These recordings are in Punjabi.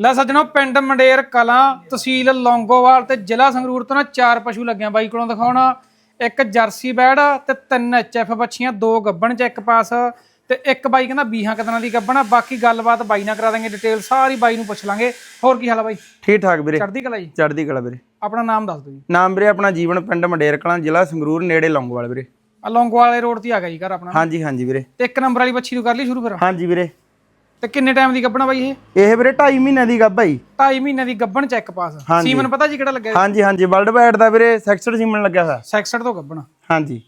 ਲੈ ਸੱਜਣੋ ਪਿੰਡ ਮੰਡੇਰ ਕਲਾਂ ਤਹਿਸੀਲ ਲੌਂਗੋਵਾਲ ਤੇ ਜ਼ਿਲ੍ਹਾ ਸੰਗਰੂਰ ਤੋਂ ਨਾ ਚਾਰ ਪਸ਼ੂ ਲੱਗਿਆ ਬਾਈ ਕੋਲੋਂ ਦਿਖਾਉਣਾ। ਇੱਕ ਜਰਸੀ ਬੈੜ ਤੇ ਤਿੰਨ ਐਚਐਫ ਬੱਚੀਆਂ ਦੋ ਗੱਬਣ ਚ ਇੱਕ ਪਾਸ ਤੇ ਇੱਕ ਬਾਈ ਕਹਿੰਦਾ 20 ਕਦਨਾਂ ਦੀ ਗੱਬਣ ਬਾਕੀ ਗੱਲਬਾਤ ਬਾਈ ਨਾਲ ਕਰਾ ਦਾਂਗੇ ਡਿਟੇਲ ਸਾਰੀ ਬਾਈ ਨੂੰ ਪੁੱਛ ਲਾਂਗੇ। ਹੋਰ ਕੀ ਹਾਲ ਆ ਬਾਈ? ਠੀਕ ਠਾਕ ਵੀਰੇ। ਚੜ੍ਹਦੀ ਕਲਾ ਜੀ? ਚੜ੍ਹਦੀ ਕਲਾ ਵੀਰੇ। ਆਪਣਾ ਨਾਮ ਦੱਸ ਦਿਓ ਜੀ। ਨਾਮ ਵੀਰੇ ਆਪਣਾ ਜੀਵਨ ਪਿੰਡ ਮੰਡੇਰ ਕਲਾਂ ਜ਼ਿਲ੍ਹਾ ਸੰਗਰੂਰ ਨੇੜੇ ਲੌਂਗੋਵਾਲ ਵੀਰੇ। ਆ ਲੌਂਗੋਵਾਲੇ ਰੋਡ ਤੇ ਆ ਗਿਆ ਜੀ ਘਰ ਆਪਣਾ। ਹਾਂਜੀ ਹਾਂਜੀ ਵੀਰੇ। ਤੇ ਇੱਕ ਨੰਬਰ ਵਾਲੀ ਬੱਚੀ ਨੂੰ ਕਰ ਲਈ ਸ਼ੁਰੂ ਫਿਰ? ਹਾਂਜੀ ਵੀਰੇ। ਤੇ ਕਿੰਨੇ ਟਾਈਮ ਦੀ ਗੱਬਣ ਆ ਬਾਈ ਇਹ? ਇਹ ਵੀਰੇ 2.5 ਮਹੀਨਿਆਂ ਦੀ ਗੱਭ ਆਈ 2.5 ਮਹੀਨੇ ਦੀ ਗੱਬਣ ਚ ਇੱਕ ਪਾਸ ਹਾਂਜੀ। ਸੀਮਨ ਪਤਾ ਜੀ ਕਿਹੜਾ ਲੱਗਿਆ? ਹਾਂਜੀ ਹਾਂਜੀ ਵਰਲਡ ਵਾਈਡ ਦਾ ਵੀਰੇ ਸੈਕਸਡ ਸੀਮਨ ਲੱਗਿਆ ਹੋਇਆ। ਸੈਕਸਡ ਤੋਂ ਗੱਬਣ ਹਾਂਜੀ।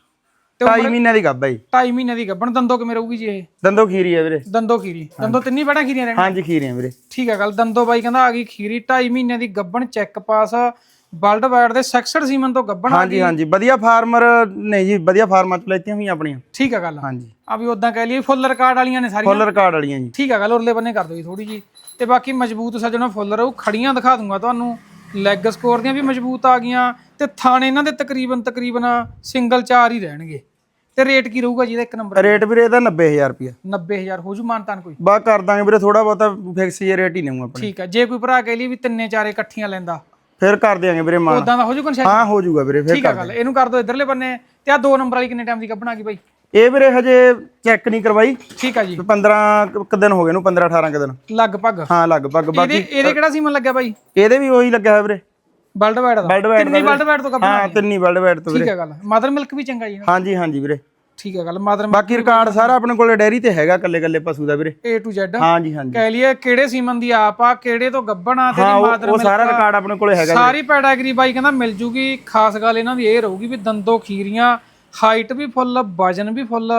ਤੇ 2.5 ਮਹੀਨਿਆਂ ਦੀ ਗੱਭ ਆਈ 2.5 ਮਹੀਨੇ ਦੀ ਗੱਬਣ ਦੰਦੋ ਕਿਵੇਂ ਰਹੂਗੀ ਜੀ ਇਹ? ਦੰਦੋ ਖੀਰੀ ਹੈ ਵੀਰੇ। ਦੰਦੋ ਖੀਰੀ। ਦੰਦੋ ਤਿੰਨੀ ਬੜਾ ਖੀਰੀਆਂ ਰਹਿਣ ਹਾਂਜੀ ਖੀਰੀਆਂ ਵੀਰੇ। ਠੀਕ ਹੈ ਗੱਲ ਦੰਦੋ ਬਾਈ ਕਹਿੰਦਾ ਆ ਗਈ ਖੀਰੀ। 2.5 ਮਹੀਨੇ ਦੀ ਗੱਬਣ ਚੈੱਕ ਪਾਸ ਵਰਲਡ ਵਾਈਡ ਦੇ ਸੈਕਸਡ ਸੀਮਨ ਤੋਂ ਗੱਬਣ ਆ ਹਾਂਜੀ ਹਾਂਜੀ। ਵਧੀਆ ਫਾਰਮਰ ਨਹੀਂ ਜੀ ਵਧੀਆ ਫਾਰਮਾਂ ਚ ਲੈਤੀਆਂ ਹੋਈਆਂ ਆਪਣੀਆਂ। ਠੀਕ ਹੈ ਗੱਲ। ਹਾਂਜੀ। ਆ ਵੀ ਉਦਾਂ ਕਹਿ ਲਈਏ ਫੁੱਲ ਰਿਕਾਰਡ ਵਾਲੀਆਂ ਨੇ ਸਾਰੀਆਂ। ਫੁੱਲ ਰਿਕਾਰਡ ਵਾਲੀਆਂ ਜੀ। ਠੀਕ ਹੈ ਗੱਲ ਉਰਲੇ ਬੰਨੇ ਕਰ ਦਿਓ ਜੀ ਥੋੜੀ ਜੀ। ਤੇ ਬਾਕੀ ਮਜ਼ਬੂਤ ਸੱਜਣੋ ਫੁੱਲ ਰਹੂ ਖੜੀਆਂ ਦਿਖਾ ਦੂੰਗਾ ਤੁਹਾਨੂੰ। ਲੈਗ ਸਕੋਰ ਦੀਆਂ ਵੀ ਮਜ਼ਬੂਤ ਆ ਗਈਆਂ ਤੇ ਥਾਣੇ ਇਹਨਾਂ ਦੇ ਤਕਰੀਬਨ ਤਕਰੀਬਨ ਸਿੰਗਲ ਚਾਰ ਹੀ ਰਹਿਣਗੇ। ਤੇ ਰੇਟ ਕੀ ਰਹੂਗਾ ਜੀ ਇਹਦਾ ਇੱਕ ਨੰਬਰ? ਰੇਟ ਵੀਰੇ ਇਹਦਾ 90000 ਰੁਪਿਆ 90000 ਹੋ ਜੂ ਮਾਨਤਾਨ ਕੋਈ? ਬਾ ਕਰ ਦਾਂਗੇ ਵੀਰੇ ਥੋੜਾ ਬਹੁਤਾ ਫਿਕਸ ਜੇ ਰੇਟ ਹੀ ਨੇਊ ਆਪਣੇ। ਠੀਕ ਹੈ ਜੇ ਕੋਈ ਭਰਾ ਕਹਿ ਲਈ ਵੀ ਤਿੰਨੇ ਚਾਰੇ ਇਕੱਠੀਆਂ ਲੈਂਦਾ ਫਿਰ ਕਰ ਦਿਆਂਗੇ ਵੀਰੇ ਮਾਨ। ਉਦਾਂ ਦਾ ਹੋ ਜੂ ਕਨਸੈਸ਼ਨ ਹਾਂ ਹੋ ਜਾਊਗਾ ਵੀਰੇ ਫਿਰ ਠੀਕ ਹੈ ਗੱਲ ਇਹਨੂੰ ਕਰ ਦਿਓ ਇਧਰਲੇ ਬੰਨੇ ਤੇ ਆ ਦੋ ਨੰਬਰ ਵਾਲੀ ਕਿੰਨੇ ਟਾਈਮ ਦੀ ਕੱਢਣਾ ਗਈ ਬਾਈ? ਇਹ ਵੀਰੇ ਹਜੇ ਚੈੱਕ ਨਹੀਂ ਕਰਵਾਈ। ਠੀਕ ਹੈ ਜੀ। 15 ਕੁ ਦਿਨ ਹੋ ਗਏ ਨੂੰ 15 18 ਕੁ ਦਿਨ। ਲਗਭਗ। ਹਾਂ ਲਗਭਗ ਇਹਦੇ ਬਾਕੀ ਇਹਦੇ ਕਿਹੜਾ ਸੀਮਨ ਲੱਗਿਆ ਬਾਈ? ਇਹਦੇ ਵੀ ਉਹੀ ਲੱਗਿਆ ਹੋਇਆ ਵੀਰੇ। ਵਰਲਡ ਵਾਈਡ ਦਾ। ਵਰਲਡ ਵਾਈਡ ਵਰਲਡ ਵਾਈਡ ਤੋਂ ਕੱਢਣਾ ਹਾਂ ਤਿੰਨੀ ਵਰਲਡ ਵਾਈਡ ਤੋਂ ਵੀਰੇ। ਠੀਕ ਹੈ ਗੱਲ ਮਦਰ ਮਿਲਕ ਵੀ ਚੰਗਾ ਜੀ? ਹਾਂਜੀ ਹਾਂਜੀ ਵੀਰੇ। ਠੀਕ ਹੈ ਗੱਲ ਮਦਰ ਬਾਕੀ ਰਿਕਾਰਡ ਸਾਰਾ ਆਪਣੇ ਕੋਲੇ ਡੈਰੀ ਤੇ ਹੈਗਾ ਕੱਲੇ ਕੱਲੇ ਪਸ਼ੂ ਦਾ ਵੀਰੇ। A to Z ਹਾਂਜੀ ਹਾਂਜੀ। ਕਹਿ ਲਈਏ ਕਿਹੜੇ ਸੀਮਨ ਦੀ ਆਪ ਆ ਕਿਹੜੇ ਤੋਂ ਗੱਬਣ ਆ ਤੇਰੀ ਮਾਦਰ ਉਹ ਸਾਰਾ ਰਿਕਾਰਡ ਆਪਣੇ ਕੋਲੇ ਹੈਗਾ ਸਾਰੀ ਪੈਡਾਗਰੀ ਬਾਈ ਕਹਿੰਦਾ ਮਿਲ ਜੂਗੀ। ਖਾਸ ਗੱਲ ਇਹਨਾਂ ਦੀ ਇਹ ਰਹੂਗੀ ਵੀ ਦੰਦੋ ਖੀਰੀਆਂ ਹਾਈਟ ਵੀ ਫੁੱਲ ਵਜਨ ਵੀ ਫੁੱਲ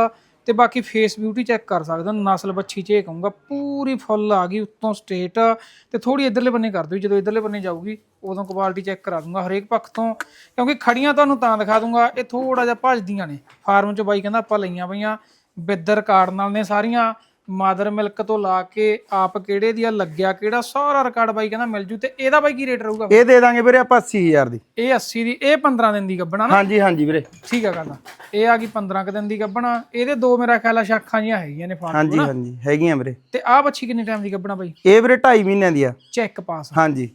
ਤੇ ਬਾਕੀ ਫੇਸ ਬਿਊਟੀ ਚੈੱਕ ਕਰ ਸਕਦਾ, ਨਸਲ ਬੱਛੀ ਚ ਇਹ ਕਹੂੰਗਾ, ਪੂਰੀ ਫੁੱਲ ਆ ਗਈ, ਉੱਤੋਂ ਸਟੇਟ ਤੇ ਥੋੜੀ ਇਧਰਲੇ ਬੰਨੇ ਕਰ ਦਿਓ, ਜਦੋਂ ਇਧਰਲੇ ਬੰਨੇ ਜਾਊਗੀ, ਉਦੋਂ ਕੁਆਲਿਟੀ ਚੈੱਕ ਕਰਾ ਦੂੰਗਾ ਹਰੇਕ ਪੱਖ ਤੋਂ, ਕਿਉਂਕਿ ਖੜੀਆਂ ਤੁਹਾਨੂੰ ਤਾਂ ਦਿਖਾ ਦੂੰਗਾ, ਇਹ ਥੋੜਾ ਜਿਹਾ ਭੱਜਦੀਆਂ ਨੇ, ਫਾਰਮ ਚ ਬਾਈ ਕਹਿੰਦਾ ਆਪਾਂ ਲਈਆਂ ਪਈਆਂ, ਬਿੱਦਰ ਕਾਰਡ ਨਾਲ ਨੇ ਸਾਰੀਆਂ ਮਾਦਰ ਮਿਲਕ ਤੋਂ ਲਾ ਕੇ ਆਪ ਕਿਹੜੇ ਦੀ ਆ ਲੱਗਿਆ ਕਿਹੜਾ ਸਾਰਾ ਰਿਕਾਰਡ ਬਾਈ ਕਹਿੰਦਾ ਮਿਲ ਜੂ ਤੇ ਇਹਦਾ ਬਾਈ ਕੀ ਰੇਟ ਰਹੂਗਾ? ਇਹ ਦੇ ਦਾਂਗੇ ਵੀਰੇ ਆਪਾਂ 80000 ਦੀ। ਇਹ 80 ਦੀ ਇਹ 15 ਦਿਨ ਦੀ ਗੱਬਣਾ ਨਾ? ਹਾਂਜੀ ਹਾਂਜੀ ਵੀਰੇ। ਠੀਕ ਆ ਗੱਲ ਇਹ ਆ ਗਈ 15 ਕੁ ਦਿਨ ਦੀ ਗੱਬਣਾ। ਇਹਦੇ ਦੋ ਮੇਰਾ ਖਿਆਲ ਆ ਸ਼ਾਖਾਂ ਜੀਆਂ ਹੈਗੀਆਂ ਨੇ ਫਾਰਮ ਹਾਂਜੀ ਹਾਂਜੀ ਹੈਗੀਆਂ ਵੀਰੇ। ਤੇ ਆਹ ਬੱਚੀ ਕਿੰਨੇ ਟਾਈਮ ਦੀ ਗੱਬਣਾ ਬਾਈ? ਇਹ ਵੀਰੇ 2.5 ਮਹੀਨਿਆਂ ਦੀ ਆ। ਚੈੱਕ ਪਾਸ ਹਾਂਜੀ।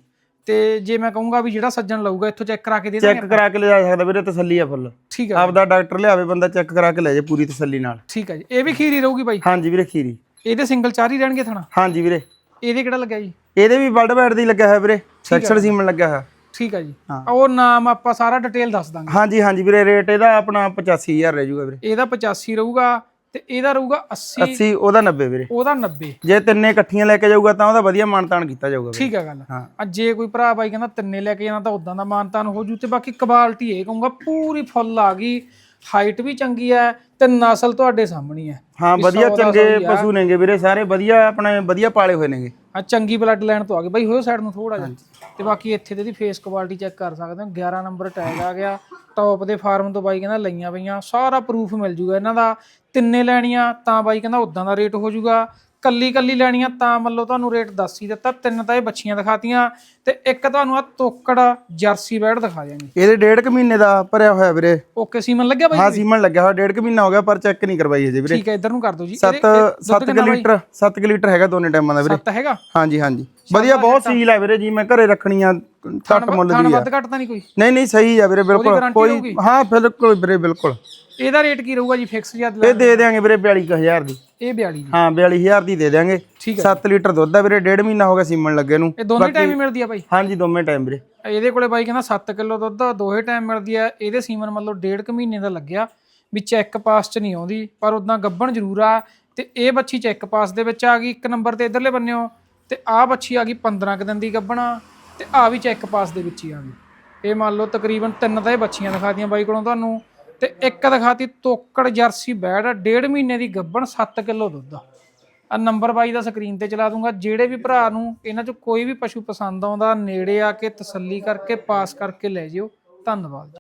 ਤੇ ਜੇ ਮੈਂ ਕਹੂੰਗਾ ਵੀ ਜਿਹੜਾ ਸੱਜਣ ਲਊਗਾ ਇੱਥੋਂ ਚੈੱਕ ਕਰਾ ਕੇ ਦੇ ਦਾਂਗੇ ਚੈੱਕ ਕਰਾ ਕੇ ਲਿਜਾ ਸਕਦਾ ਵੀਰੇ ਤਸੱਲੀ ਆ ਫੁੱਲ ਠੀਕ ਆ ਆਪਦਾ ਡਾਕਟਰ ਲਿਆਵੇ ਬੰਦਾ ਚੈੱਕ ਕਰਾ ਕੇ ਲੈ ਜੇ ਪੂਰੀ ਤਸੱਲੀ ਨਾਲ। ਠੀਕ ਆ ਜੀ। ਇਹ ਵੀ ਖੀਰੀ ਰਹੂਗੀ ਬਾਈ? ਹਾਂਜੀ ਵੀਰੇ ਖੀਰੀ। ਇਹਦੇ ਸਿੰਗਲ ਚਾਰ ਹੀ ਰਹਿਣਗੇ ਥਣਾ? ਹਾਂਜੀ ਵੀਰੇ। ਇਹਦੇ ਕਿਹੜਾ ਲੱਗਿਆ ਜੀ? ਇਹਦੇ ਵੀ ਵਰਲਡ ਵਾਈਡ ਦੀ ਲੱਗਿਆ ਹੋਇਆ ਵੀਰੇ। ਸੈਕਸ਼ਨ ਸੀਮਨ ਲੱਗਿਆ ਹੋਇਆ। ਠੀਕ ਆ ਜੀ। ਹਾਂ। ਉਹ ਨਾਮ ਆਪਾਂ ਸਾਰਾ ਡਿਟੇਲ ਦੱਸ ਦਾਂਗੇ। ਹਾਂਜੀ ਹਾਂਜੀ ਵੀਰੇ ਰੇਟ ਇਹਦਾ ਆਪਣਾ 85000 ਰਹਿ ਜਾਊਗਾ ਵੀਰੇ। ਇਹਦਾ 85 ਰਹੂਗਾ। ਤੇ ਇਹਦਾ ਰਹੂਗਾ 80 80 ਉਹਦਾ 90 ਵੀਰੇ। ਉਹਦਾ 90 ਜੇ ਤਿੰਨੇ ਇਕੱਠੀਆਂ ਲੈ ਕੇ ਜਾਊਗਾ ਤਾਂ ਉਹਦਾ ਵਧੀਆ ਮਾਨਤਾਨ ਕੀਤਾ ਜਾਊਗਾ ਠੀਕ ਆ ਗੱਲ। ਹਾਂ। ਜੇ ਕੋਈ ਭਰਾ ਬਾਈ ਕਹਿੰਦਾ ਤਿੰਨੇ ਲੈ ਕੇ ਜਾਣਾ ਤਾਂ ਉਦਾਂ ਦਾ ਮਾਨਤਾਨ ਹੋ ਜੂ ਤੇ ਬਾਕੀ ਕੁਆਲਿਟੀ ਇਹ ਕਹੂੰਗਾ ਪੂਰੀ ਫੁੱਲ ਆ ਗਈ। ਹਾਈਟ ਵੀ ਚੰਗੀ ਹੈ ਤੇ ਨਸਲ ਤੁਹਾਡੇ ਸਾਹਮਣੇ ਹੀ ਹੈ ਵਧੀਆ ਚੰਗੇ। ਪਸ਼ੂ ਨੇਗੇ ਵੀਰੇ ਸਾਰੇ ਵਧੀਆ ਆਪਣੇ ਵਧੀਆ ਪਾਲੇ ਹੋਏ ਨੇਗੇ। ਆ ਚੰਗੀ ਬਲੱਡ ਲਾਈਨ ਤੋਂ ਆ ਗਏ ਬਾਈ ਹੋਇਓ ਸਾਈਡ ਨੂੰ ਥੋੜਾ ਜਿਹਾ। ਤੇ ਬਾਕੀ ਇੱਥੇ ਤੇ ਦੀ ਫੇਸ ਕੁਆਲਿਟੀ ਚੈੱਕ ਕਰ ਸਕਦੇ ਹੋ। 11 ਨੰਬਰ ਟੈਗ ਆ ਗਿਆ। ਟੌਪ ਦੇ ਫਾਰਮ ਤੋਂ ਬਾਈ ਕਹਿੰਦਾ ਲਈਆਂ ਪਈਆਂ। ਸਾਰਾ ਪ੍ਰੂਫ ਮਿਲ ਜੂਗਾ ਇਹਨਾਂ ਦਾ। ਤਿੰਨੇ ਲੈਣੀਆਂ ਤਾਂ ਬਾਈ ਕਹਿੰਦਾ ਉਦਾਂ ਦਾ ਰੇਟ ਹੋ ਜੂਗਾ। ਕੱਲੀ ਕੱਲੀ ਲੈਣੀਆਂ ਤਾਂ ਮੰਨ ਲਓ ਤੁਹਾਨੂੰ ਰੇਟ ਦੱਸ ਹੀ ਦਿੱਤਾ। ਤਿੰਨ ਤਾਂ ਇਹ ਬੱਚੀਆਂ ਦਿਖਾਤੀਆਂ ਤੇ ਇੱਕ ਤੁਹਾਨੂੰ ਆ ਤੋਕੜ ਜਰਸੀ ਬੈਡ ਦਿਖਾ ਦਿਆਂਗੇ। ਇਹਦੇ ਡੇਢ ਕੁ ਮਹੀਨੇ ਦਾ ਭਰਿਆ ਹੋਇਆ ਵੀਰੇ। ਓਕੇ ਸੀਮਨ ਲੱਗਿਆ ਬਾਈ ਹਾਂ ਸੀਮਨ ਲੱਗਿਆ ਹੋਇਆ ਡੇਢ ਕੁ ਮਹੀਨਾ ਹੋ ਗਿਆ ਪਰ ਚੈੱਕ ਨਹੀਂ ਕਰਵਾਈ ਹਜੇ ਵੀਰੇ। ਠੀਕ ਹੈ ਇਧਰ ਨੂੰ ਕਰ ਦਿਓ ਜੀ। 7 7 ਲੀਟਰ 7 ਲੀਟਰ ਹੈਗਾ ਦੋਨੇ ਟਾਈਮਾਂ ਦਾ ਵੀਰੇ। ਸੱਤ ਹੈਗਾ? ਹਾਂਜੀ ਹਾਂਜੀ। ਵਧੀਆ ਬਹੁਤ ਸੀਲ ਹੈ ਵੀਰੇ ਜੀ ਮੈਂ ਘਰੇ ਰੱਖਣੀ ਆ ਘੱਟ ਮੁੱਲ ਦੀ ਆ। ਵੱਧ ਘੱਟ ਤਾਂ ਨਹੀਂ ਕੋਈ? ਨਹੀਂ ਨਹੀਂ ਸਹੀ ਆ ਵੀਰੇ ਬਿਲਕੁਲ ਕੋਈ? ਹਾਂ ਬਿਲਕੁਲ ਵੀਰੇ ਬਿਲਕੁਲ। ਇਹਦਾ ਰੇਟ ਕੀ ਰਹੂਗਾ ਜੀ ਫਿਕਸ ਜਦ ਇਹ ਦੇ ਦੇਾਂਗੇ ਵੀਰੇ 42000 ਦੀ। ਇਹ 42 ਜੀ ਹਾਂ 42000 ਦੀ ਦੇ ਦੇਾਂਗੇ ਠੀਕ 7 ਲੀਟਰ ਦੁੱਧ ਆ ਵੀਰੇ ਡੇਢ ਮਹੀਨਾ ਹੋ ਗਿਆ ਸੀਮਨ ਲੱਗੇ ਨੂੰ। ਇਹ ਦੋਨੇ ਟਾਈਮ ਹੀ ਮਿਲਦੀ ਆ ਬਾਈ? ਹਾਂਜੀ ਦੋਵੇਂ ਟਾਈਮ ਵੀਰੇ। ਇਹਦੇ ਕੋਲੇ ਬਾਈ ਕਹਿੰਦਾ 7 ਕਿਲੋ ਦੁੱਧ ਦੋਹੇ ਟਾਈਮ ਮਿਲਦੀ ਆ। ਇਹਦੇ ਸੀਮਨ ਮਤਲਬ ਡੇਢ ਕੁ ਮਹੀਨੇ ਦਾ ਲੱਗਿਆ ਵੀ ਚੈੱਕ ਪਾਸ ਚ ਨਹੀਂ ਆਉਂਦੀ ਪਰ ਉਦਾਂ ਗੱਬਣ ਜ਼ਰੂਰ ਆ। ਤੇ ਇਹ ਬੱਚੀ ਚੈੱਕ ਪਾਸ ਦੇ ਵਿੱਚ ਆ ਗਈ ਇੱਕ ਨੰਬਰ ਤੇ ਇਧਰਲੇ ਬੰਨਿਓ ਤੇ ਆਹ ਬੱਚੀ ਆ ਗਈ 15 ਕੁ ਦਿਨ ਦੀ ਗੱਬਣਾ ਤੇ ਆ ਵੀ ਚੈੱਕ ਪਾਸ ਦੇ ਵਿੱਚ ਹੀ ਆ ਗਈ। ਇਹ ਮੰਨ ਲਓ ਤਕਰੀਬਨ ਤਿੰਨ ਤਾਂ ਇਹ ਬੱਚੀਆਂ ਦਿਖਾਤੀਆਂ ਬਾਈ ਕੋਲੋਂ ਤੁਹਾਨੂੰ। ਤੇ ਇੱਕ ਦਿਖਾਤੀ ਤੋਕੜ ਜਰਸੀ ਬੈੜ, ਡੇਢ ਮਹੀਨੇ ਦੀ ਗੱਬਣ 7 ਕਿਲੋ ਦੁੱਧ। ਆ ਨੰਬਰ ਬਾਈ ਦਾ ਸਕਰੀਨ ਤੇ ਚਲਾ ਦੂੰਗਾ। ਜਿਹੜੇ ਵੀ ਭਰਾ ਨੂੰ ਇਹਨਾਂ ਚੋਂ ਕੋਈ ਵੀ ਪਸ਼ੂ ਪਸੰਦ ਆਉਂਦਾ, ਨੇੜੇ ਆ ਕੇ ਤਸੱਲੀ ਕਰਕੇ, ਪਾਸ ਕਰਕੇ ਲੈ ਜਿਓ। ਧੰਨਵਾਦ